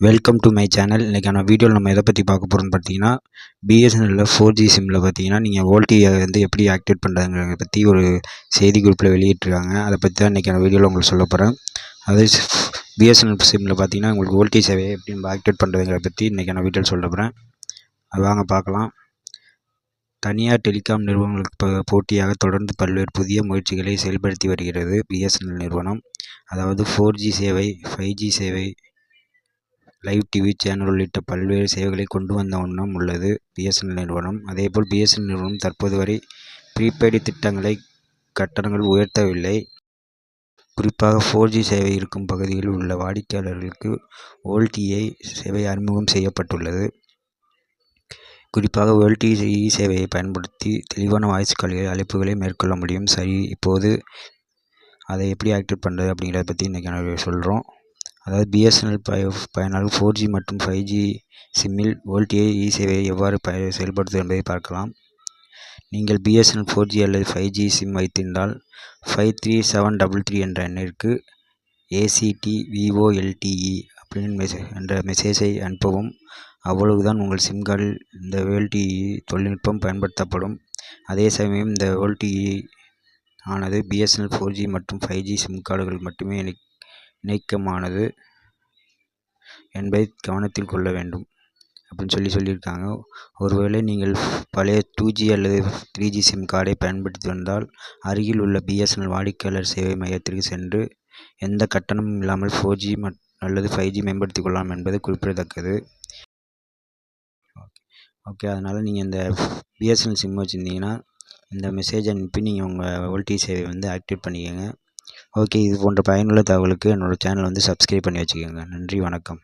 Welcome to my channel இன்றைக்கான வீடியோவில் நம்ம எதை பற்றி பார்க்க போகிறோம்னு பார்த்தீங்கன்னா பிஎஸ்என்எல்லில் ஃபோர் ஜி சிம்மில் பார்த்தீங்கன்னா நீங்கள் வோல்டியை வந்து எப்படி ஆக்டிவேட் பண்ணுறதுங்கிறத பற்றி ஒரு செய்தி குரூப்பில் வெளியிட்டிருக்காங்க. அதை பற்றி தான் இன்றைக்கான வீடியோவில் உங்களுக்கு சொல்ல போகிறேன் அது பிஎஸ்என்எல் சிம்மில் பார்த்தீங்கன்னா உங்களுக்கு வோல்டி சேவையை எப்படி நம்ம ஆக்டிவேட் பண்ணுறதுங்கிறத பற்றி இன்றைக்கான வீடியோவில் சொல்ல போகிறேன் அது வாங்க பார்க்கலாம். தனியார் டெலிகாம் நிறுவனங்களுக்கு போட்டியாக தொடர்ந்து பல்வேறு புதிய முயற்சிகளை செயல்படுத்தி வருகிறது பிஎஸ்என்எல் நிறுவனம். அதாவது ஃபோர் ஜி சேவை ஃபைவ் ஜி சேவை லைவ் டிவி சேனல் உள்ளிட்ட பல்வேறு சேவைகளை கொண்டு வந்த வண்ணம் உள்ளது. பிஎஸ்என்எல் நிறுவனம். அதேபோல் பிஎஸ்என்எல் நிறுவனம் தற்போது வரை ப்ரீபெய்டு திட்டங்களை கட்டணங்கள் உயர்த்தவில்லை. குறிப்பாக ஃபோர் ஜி சேவை இருக்கும் பகுதியில் உள்ள வாடிக்கையாளர்களுக்கு ஓல்டிஐ சேவை அறிமுகம் செய்யப்பட்டுள்ளது. குறிப்பாக ஓல்டிஇ சேவையை பயன்படுத்தி தெளிவான வாய்ஸ் கால்களில் அழைப்புகளை மேற்கொள்ள முடியும். சரி இப்போது அதை எப்படி ஆக்டிவேட் பண்ணுறது அப்படிங்கிறத பற்றி இன்றைக்கி நான் சொல்கிறோம் அதாவது பிஎஸ்என்எல் பய பயனாளர் ஃபோர் ஜி மற்றும் ஃபைவ் ஜி சிம்மில் வோல்டிஐ இ சேவையை எவ்வாறு பய செயல்படுத்துவது என்பதை பார்க்கலாம். நீங்கள் பிஎஸ்என்எல் ஃபோர் ஜி அல்லது ஃபைவ் ஜி சிம் வைத்திருந்தால் five three seven double three என்ற எண்ணிற்கு ஏசிடி விஓஎல்டிஇ அப்படின்னு மெசே என்ற மெசேஜை அனுப்பவும். அவ்வளவுதான் உங்கள் சிம் கார்டில் இந்த வேல்டிஇ e தொழில்நுட்பம் பயன்படுத்தப்படும். அதே சமயம் இந்த வோல்டிஇ e ஆனது பிஎஸ்என்எல் ஃபோர் ஜி மற்றும் ஃபைவ் ஜி சிம் கார்டுகள் மட்டுமே நீக்கமானது என்பதை கவனத்தில் கொள்ள வேண்டும் அப்படின்னு சொல்லி சொல்லியிருக்காங்க. ஒருவேளை நீங்கள் பழைய டூ ஜி அல்லது த்ரீ ஜி சிம் கார்டை பயன்படுத்தி வந்தால் அருகில் உள்ள பிஎஸ்என்எல் வாடிக்கையாளர் சேவை மையத்திற்கு சென்று எந்த கட்டணமும் இல்லாமல் ஃபோர் ஜி அல்லது ஃபைவ் ஜி மேம்படுத்திக் கொள்ளலாம் என்பது குறிப்பிடத்தக்கது. ஓகே அதனால் நீங்கள் இந்த பிஎஸ்என்எல் சிம் வச்சுருந்தீங்கன்னா இந்த மெசேஜ் அனுப்பி நீங்கள் உங்கள் ஓல்டி சேவை வந்து ஆக்டிவேட் பண்ணிக்கோங்க. ஓகே இது போன்ற பயனுள்ள தகவலுக்கு என்னோடய சேனல் வந்து சப்ஸ்கிரைப் பண்ணி வச்சுக்கோங்க. நன்றி வணக்கம்.